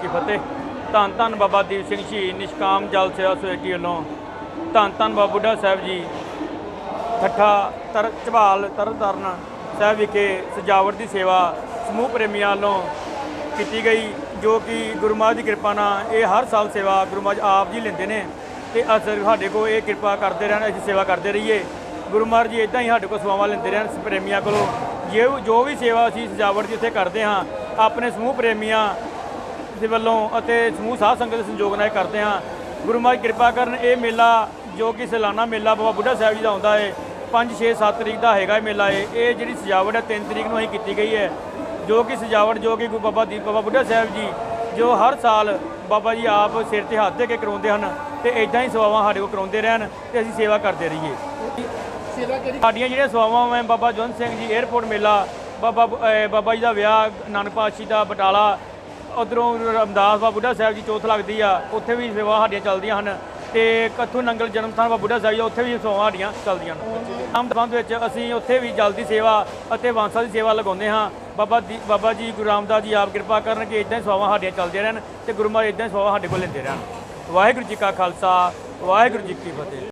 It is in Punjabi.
ਕੀ ਫਤਿਹ। ਧੰਨ ਧੰਨ ਬਾਬਾ ਦੀਪ ਸਿੰਘ ਸ਼ਹੀਦ ਨਿਸ਼ਕਾਮ ਜਲ ਸੇਵਾ ਸੁਸਾਇਟੀ ਵੱਲੋਂ। ਧੰਨ ਧੰਨ ਬਾਬਾ ਬੁੱਢਾ ਸਾਹਿਬ ਜੀ, ਠੱਠਾ ਤਰ ਝਬਾਲ ਤਰਨਤਾਰਨ ਸਾਹਿਬ ਵਿਖੇ ਸਜਾਵਟ ਦੀ ਸੇਵਾ ਸਮੂਹ ਪ੍ਰੇਮੀਆਂ ਵੱਲੋਂ ਕੀਤੀ ਗਈ, ਜੋ ਕਿ ਗੁਰੂ ਮਹਾਰਾਜ ਦੀ ਕਿਰਪਾ ਨਾਲ ਇਹ ਹਰ ਸਾਲ ਸੇਵਾ ਗੁਰੂ ਮਹਾਰਾਜ ਆਪ ਜੀ ਲੈਂਦੇ ਨੇ ਤੇ ਅਸਰ ਸਾਡੇ ਕੋਲ ਇਹ ਕਿਰਪਾ ਕਰਦੇ ਰਹਿਣ, ਅਸੀਂ ਸੇਵਾ ਕਰਦੇ ਰਹੀਏ। ਗੁਰੂ ਮਹਾਰਾਜ ਜੀ ਇਦਾਂ ਹੀ ਸਾਡੇ ਕੋਲ ਸੇਵਾਵਾਂ ਲੈਂਦੇ ਰਹਿਣ ਪ੍ਰੇਮੀਆਂ ਕੋਲੋਂ। ਜੇ ਜੋ ਵੀ ਸੇਵਾ ਅਸੀਂ ਸਜਾਵਟ ਦੀ ਇੱਥੇ ਕਰਦੇ ਹਾਂ, ਆਪਣੇ ਸਮੂਹ ਪ੍ਰੇਮੀਆਂ ਦੇ ਵੱਲੋਂ ਅਤੇ ਸਮੂਹ ਸਾਧ ਸੰਗਤ ਦੇ ਸੰਯੋਗ ਨਾਲ ਕਰਦੇ ਹਾਂ। ਗੁਰੂ ਮਹਾਰਾਜ ਕਿਰਪਾ ਕਰਨ ਇਹ ਮੇਲਾ ਜੋ ਕਿ ਸਾਲਾਨਾ ਮੇਲਾ ਬਾਬਾ ਬੁੱਢਾ ਸਾਹਿਬ ਜੀ ਦਾ ਆਉਂਦਾ ਹੈ 5 6 7 ਤਰੀਕ ਦਾ ਹੈਗਾ ਇਹ ਮੇਲਾ ਇਹ ਇਹ ਜਿਹੜੀ ਸਜਾਵਟ ਹੈ 3 ਤਰੀਕ ਨੂੰ ਅਸੀਂ ਕੀਤੀ ਗਈ ਹੈ। ਜੋ ਕਿ ਸਜਾਵਟ ਜੋ ਕਿ ਗੁਰੂ ਬਾਬਾ ਦੀਪ ਬਾਬਾ ਬੁੱਢਾ ਸਾਹਿਬ ਜੀ ਜੋ ਹਰ ਸਾਲ ਬਾਬਾ ਜੀ ਆਪ ਸਿਰ ਤੇ ਹੱਥ ਦੇ ਕੇ ਕਰਾਉਂਦੇ ਹਨ ਤੇ ਇਦਾਂ ਹੀ ਸੇਵਾਵਾਂ ਸਾਡੇ ਕੋਲ ਕਰਾਉਂਦੇ ਰਹਿਣ ਤੇ ਅਸੀਂ ਸੇਵਾ ਕਰਦੇ ਰਹੀਏ। ਸਾਡੀਆਂ ਜਿਹੜੀਆਂ ਸੇਵਾਵਾਂ ਮੈਂ ਬਾਬਾ ਜਵੰਤ ਸਿੰਘ ਜੀ 에ਅਰਪੋਰਟ ਮੇਲਾ ਬਾਬਾ ਬਾਬਾ ਜੀ ਦਾ ਵਿਆਹ ਨਾਨਕ ਪਾਤਸ਼ਾਹੀ ਦਾ ਬਟਾਲਾ ਉਧਰੋਂ ਰਮਦਾਸ ਬਾਬਾ ਬੁੱਢਾ ਸਾਹਿਬ ਜੀ ਚੌਥ ਲੱਗਦੀ ਆ, ਉੱਥੇ ਵੀ ਸੇਵਾ ਸਾਡੀਆਂ ਚੱਲਦੀਆਂ ਹਨ ਤੇ ਕੱਥੂ ਨੰਗਲ ਜਨਮ ਸਥਾਨ ਬਾਬਾ ਬੁੱਢਾ ਸਾਹਿਬ ਜੀ ਉੱਥੇ ਵੀ ਸੇਵਾਵਾਂ ਸਾਡੀਆਂ ਚੱਲਦੀਆਂ ਹਨ। ਆਮ ਸੰਬੰਧ ਵਿੱਚ ਅਸੀਂ ਉੱਥੇ ਵੀ ਜਲਦੀ ਸੇਵਾ ਅਤੇ ਵਾਂਸਾ ਦੀ ਸੇਵਾ ਲਗਾਉਂਦੇ ਹਾਂ। ਬਾਬਾ ਦੀ, ਬਾਬਾ ਜੀ ਗੁਰੂ ਰਾਮਦਾਸ ਜੀ ਆਪ ਕਿਰਪਾ ਕਰਨ ਕਿ ਇਦਾਂ ਹੀ ਸੇਵਾਵਾਂ ਸਾਡੀਆਂ ਚੱਲਦੀਆਂ ਰਹਿਣ ਤੇ ਗੁਰੂ ਮਹਾਰਾਜ ਇਦਾਂ ਹੀ ਸੇਵਾਵਾਂ ਸਾਡੇ ਕੋਲ ਲੈਂਦੇ ਰਹਿਣ। ਵਾਹਿਗੁਰੂ ਜੀ ਕਾ ਖਾਲਸਾ, ਵਾਹਿਗੁਰੂ ਜੀ ਕੀ ਫਤਿਹ।